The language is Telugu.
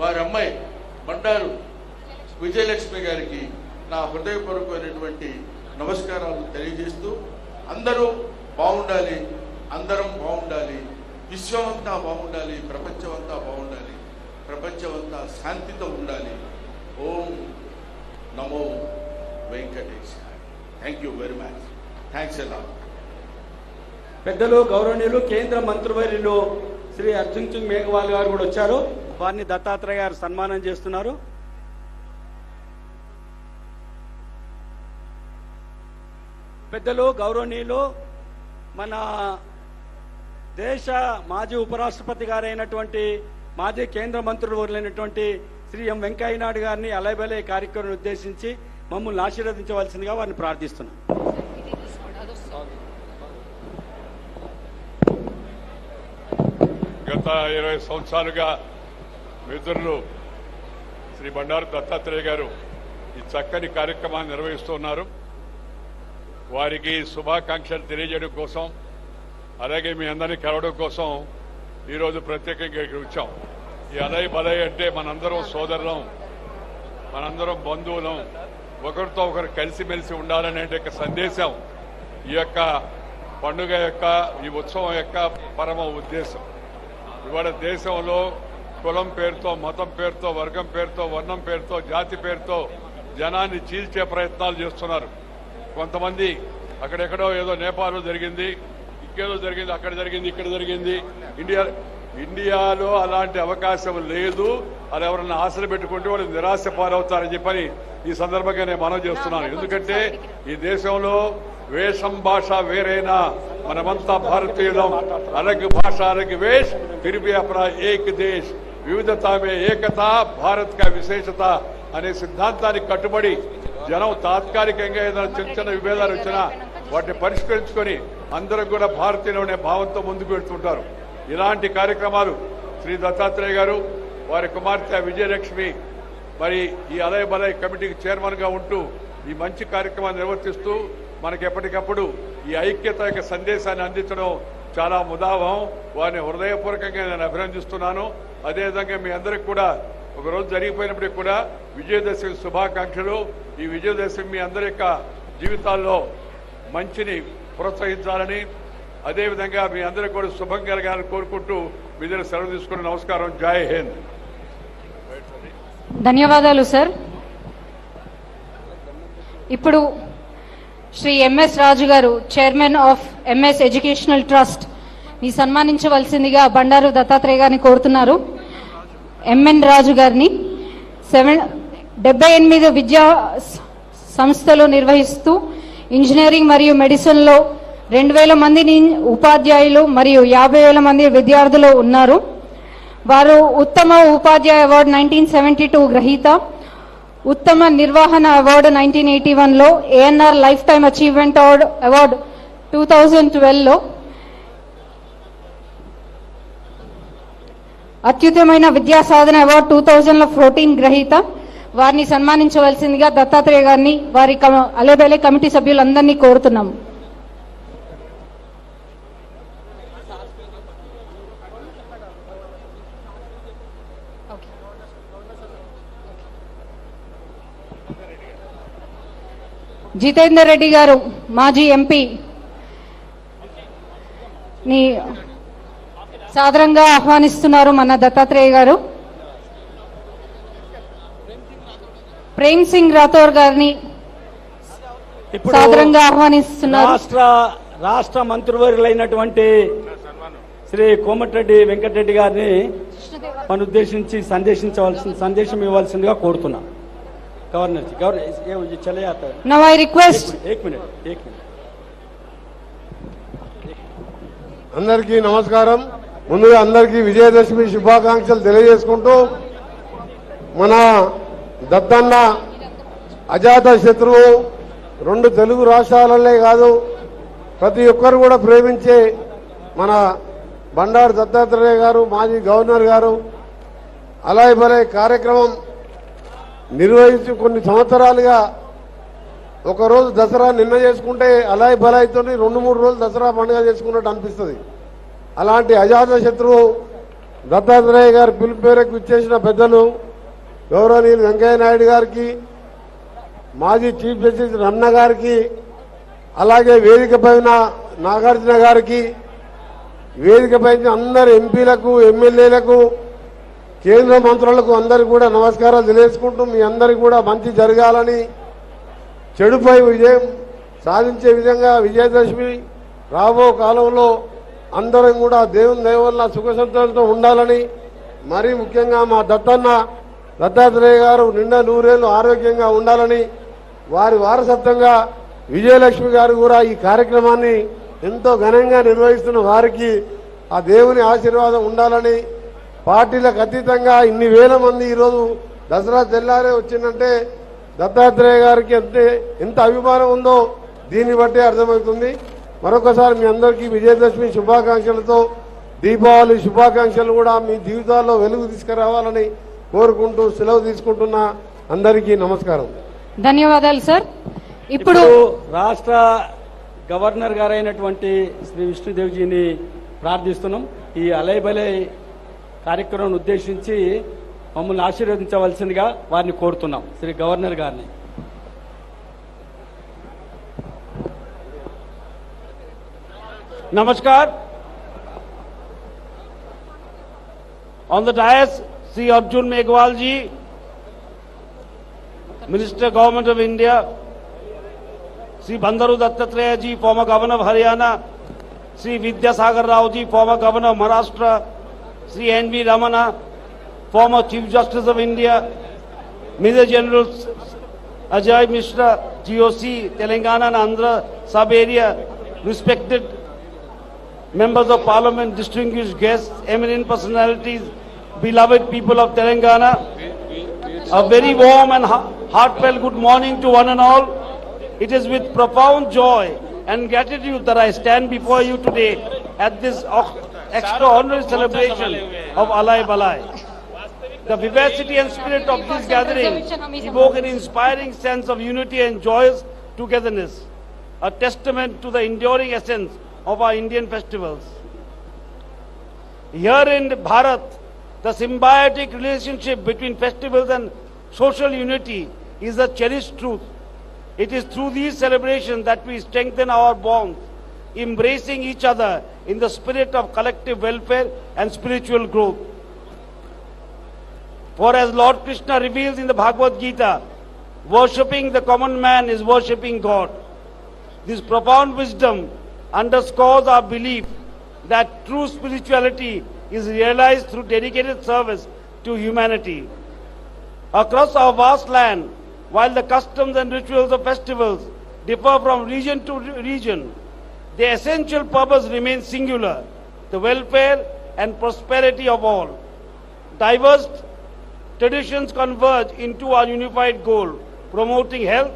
వారి అమ్మాయి బండారు విజయలక్ష్మి గారికి నా హృదయపూర్వకమైనటువంటి నమస్కారాలు తెలియజేస్తూ అందరూ బాగుండాలి అందరం బాగుండాలి విశ్వం అంతా బాగుండాలి ప్రపంచం అంతా బాగుండాలి ప్రపంచం అంతా శాంతితో ఉండాలి. ఓం నమో Venkatesh thank you very much thanks ఎలా పెద్దలు గౌరవనీయులు కేంద్ర మంత్రివర్యులు శ్రీ అర్జున్ సింగ్ మేఘవాల్ గారు కూడా వచ్చారు. వారిని దత్తాత్రేయ గారు సన్మానం చేస్తున్నారు. పెద్దలు గౌరవనీయులు మన దేశ మాజీ ఉపరాష్ట్రపతి గారైనటువంటి మాజీ కేంద్ర మంత్రులైనటువంటి శ్రీ ఎం వెంకయ్యనాయుడు గారిని అలైబలే కార్యక్రమం ఉద్దేశించి మమ్మల్ని ఆశీర్వదించవలసిందిగా వారిని ప్రార్థిస్తున్నాం. గత ఇరవై సంవత్సరాలుగా మిత్రులు శ్రీ బండారు దత్తాత్రేయ గారు ఈ చక్కని కార్యక్రమాన్ని నిర్వహిస్తున్నారు వారికి శుభాకాంక్షలు తెలియజేయడం కోసం అలాగే మీ అందరినీ కలవడం కోసం ఈరోజు ప్రత్యేకంగా ఇక్కడ వచ్చాం. ఈ అలయ్ బలయ్ అంటే మనందరం సోదరులం మనందరం బంధువులం ఒకరితో ఒకరు కలిసిమెలిసి ఉండాలనే ఒక సందేశం. ఈ యొక్క పండుగ యొక్క ఈ ఉత్సవం యొక్క పరమ ఉద్దేశం. ఇవాళ దేశంలో కులం పేరుతో మతం పేరుతో వర్గం పేరుతో వర్ణం పేరుతో జాతి పేరుతో జనాన్ని చీల్చే ప్రయత్నాలు చేస్తున్నారు. కొంతమంది అక్కడెక్కడో ఏదో నేపాల్లో జరిగింది ఇంకేదో జరిగింది అక్కడ జరిగింది ఇక్కడ జరిగింది. ఇండియా ఇండియాలో అలాంటి అవకాశం లేదు. అది ఎవరన్నా ఆశలు పెట్టుకుంటే వాళ్ళు నిరాశ పాలవుతారని చెప్పని ఈ సందర్భంగా నేను మనవి చేస్తున్నాను. ఎందుకంటే ఈ దేశంలో వేషం భాష వేరైనా మనమంతా భారతీయులం. అలగ్ భాష అలగ్ వేష్ ఫిర్బి అప్రా ఏక్ దేశ్. వివిధతామే ఏకత భారత్ కా విశేషత అనే సిద్ధాంతానికి కట్టుబడి జనం తాత్కాలికంగా ఏదైనా చిన్న చిన్న విభేదాలు వచ్చినా వాటిని పరిష్కరించుకొని అందరం కూడా భారతీయులు అనే భావంతో ముందుకు వెళ్తుంటారు. ఇలాంటి కార్యక్రమాలు శ్రీ దత్తాత్రేయ గారు వారి కుమార్తె విజయలక్ష్మి మరి ఈ అలయ బలయ కమిటీకి చైర్మన్గా ఉంటూ ఈ మంచి కార్యక్రమాన్ని నిర్వర్తిస్తూ మనకి ఎప్పటికప్పుడు ఈ ఐక్యత యొక్క సందేశాన్ని అందించడం చాలా ముదాభం వారిని హృదయపూర్వకంగా నేను అభినందిస్తున్నాను. అదేవిధంగా మీ అందరికి కూడా ఒకరోజు జరిగిపోయినప్పటికి కూడా విజయదశమి శుభాకాంక్షలు. ఈ విజయదశమి మీ అందరి యొక్క జీవితాల్లో మంచిని ప్రోత్సహించాలని అదేవిధంగా మీ అందరికీ కూడా శుభం కలగాలని కోరుకుంటూ మీ దగ్గర సెలవు తీసుకుని నమస్కారం. జై హింద్. ధన్యవాదాలు సార్. ఇప్పుడు శ్రీ ఎంఎస్ రాజు గారు chairman of MS educational trust మీ సన్మానించవలసిందిగా బండారు దత్తాత్రేయ గారిని కోరుతున్నారు. ఎంఎన్ రాజు గారిని సెవెన్ డెబ్బై ఎనిమిది విద్యా సంస్థలు నిర్వహిస్తూ ఇంజనీరింగ్ మరియు మెడిసిన్లో రెండు వేల మంది ఉపాధ్యాయులు మరియు యాభై వేల మంది విద్యార్థులు ఉన్నారు. వారు ఉత్తమ ఉపాధ్యాయ అవార్డు నైన్టీన్ సెవెంటీ టూ గ్రహీత ఉత్తమ నిర్వహణ అవార్డు నైన్టీన్ ఎయిటీ వన్లో ANR life time achievement award award two thousand ట్వెల్వ్లో అత్యుత్తమైన విద్యా సాధన అవార్డు టూ థౌజండ్లో ఫోర్టీన్ గ్రహీత. వారిని సన్మానించవలసిందిగా దత్తాత్రేయ గారిని వారి కమ- అలేబేలే కమిటీ సభ్యులందరినీ కోరుతున్నాము. జితేందర్ రెడ్డి గారు మాజీ ఎంపీ. నీ సాధారణంగా ఆహ్వానిస్తున్నారు మన దత్తాత్రేయ గారు. ప్రేమ్ సింగ్ రాథోర్ గారిని సాధారణంగా ఆహ్వానిస్తున్నారు. రాష్ట్ర రాష్ట్ర మంత్రివర్యులైనటువంటి శ్రీ కోమటిరెడ్డి వెంకటరెడ్డి గారిని మన ఉద్దేశించి సందేశించవలసిన సందేశం ఇవ్వాల్సిందిగా కోరుతున్నా. గవర్నర్ గవర్నర్ రిక్వెస్ట్ అందరికీ నమస్కారం. ముందుగా అందరికీ విజయదశమి శుభాకాంక్షలు తెలియజేసుకుంటూ మన దత్తన్న అజాత శత్రువు రెండు తెలుగు రాష్ట్రాలనే కాదు ప్రతి ఒక్కరు కూడా ప్రేమించే మన బండారు దత్తాత్రేయ గారు మాజీ గవర్నర్ గారు అలాయ్ భలే కార్యక్రమం నిర్వహించి కొన్ని సంవత్సరాలుగా ఒకరోజు దసరా నిన్న చేసుకుంటే అలాయ్ బలాయితో రెండు మూడు రోజులు దసరా పండుగ చేసుకున్నట్టు అనిపిస్తుంది. అలాంటి అజాత శత్రువు దత్తాత్రేయ గారి పిలుపు మేరకు ఇచ్చేసిన పెద్దలు గౌరవనీయులు వెంకయ్య నాయుడు గారికి మాజీ చీఫ్ జస్టిస్ రమణ గారికి అలాగే వేదిక పైన నాగార్జున గారికి వేదిక పైన అందరు ఎంపీలకు ఎమ్మెల్యేలకు కేంద్ర మంత్రులకు అందరికి కూడా నమస్కారాలు తెలియజేసుకుంటూ మీ అందరికి కూడా మంచి జరగాలని చెడుపై విజయం సాధించే విధంగా విజయదశమి రాబో కాలంలో అందరం కూడా దేవుని దేవల్ల సుఖ ఉండాలని మరీ ముఖ్యంగా మా దత్తన్న దత్తాత్రేయ గారు నిండా నూరేళ్ళు ఆరోగ్యంగా ఉండాలని వారి వారసత్వంగా విజయలక్ష్మి గారు కూడా ఈ కార్యక్రమాన్ని ఎంతో ఘనంగా నిర్వహిస్తున్న వారికి ఆ దేవుని ఆశీర్వాదం ఉండాలని పార్టీలకు అతీతంగా ఇన్ని వేల మంది ఈరోజు దసరా తెల్లారే వచ్చిందంటే దత్తాత్రేయ గారికి ఎంత ఎంత అభిమానం ఉందో దీన్ని బట్టే అర్థమవుతుంది. మరొకసారి మీ అందరికీ విజయదశమి శుభాకాంక్షలతో దీపావళి శుభాకాంక్షలు కూడా మీ జీవితాల్లో వెలుగు తీసుకురావాలని కోరుకుంటూ సెలవు తీసుకుంటున్న అందరికీ నమస్కారం. ధన్యవాదాలు సార్. ఇప్పుడు రాష్ట్ర గవర్నర్ గారైనటువంటి శ్రీ విష్ణుదేవ్జీని ప్రార్థిస్తున్నాం. ఈ అలైబలై కార్యక్రమం ఉద్దేశించి మమ్మల్ని ఆశీర్వదించవలసిందిగా వారిని కోరుతున్నాం. శ్రీ గవర్నర్ గారిని. नमस्कार। On the dais Shri Arjun Meghwal ji minister government of India Shri Bandaru Dattatreya ji former governor of Haryana Shri Vidyasagar Rao ji former governor of Maharashtra Shri N V Ramana former chief justice of India major general Ajay Mishra GOC Telangana Andhra sub area respected members of parliament, distinguished guests, eminent personalities, beloved people of Telangana. A very warm and heartfelt good morning to one and all. It is with profound joy and gratitude that I stand before you today at this extraordinary celebration of Alai Balai. The vivacity and spirit of this gathering evoke an inspiring sense of unity and joyous togetherness, a testament to the enduring essence of our Indian festivals. Here in Bharat, the symbiotic relationship between festivals and social unity is a cherished truth. It is through these celebrations that we strengthen our bonds, embracing each other in the spirit of collective welfare and spiritual growth. For as Lord Krishna reveals in the Bhagavad Gita, worshipping the common man is worshipping God. This profound wisdom underscores our belief that true spirituality is realized through dedicated service to humanity. Across our vast land, while the customs and rituals of festivals differ from region to region, the essential purpose remains singular the welfare and prosperity of all. Diverse traditions converge into our unified goal, promoting health,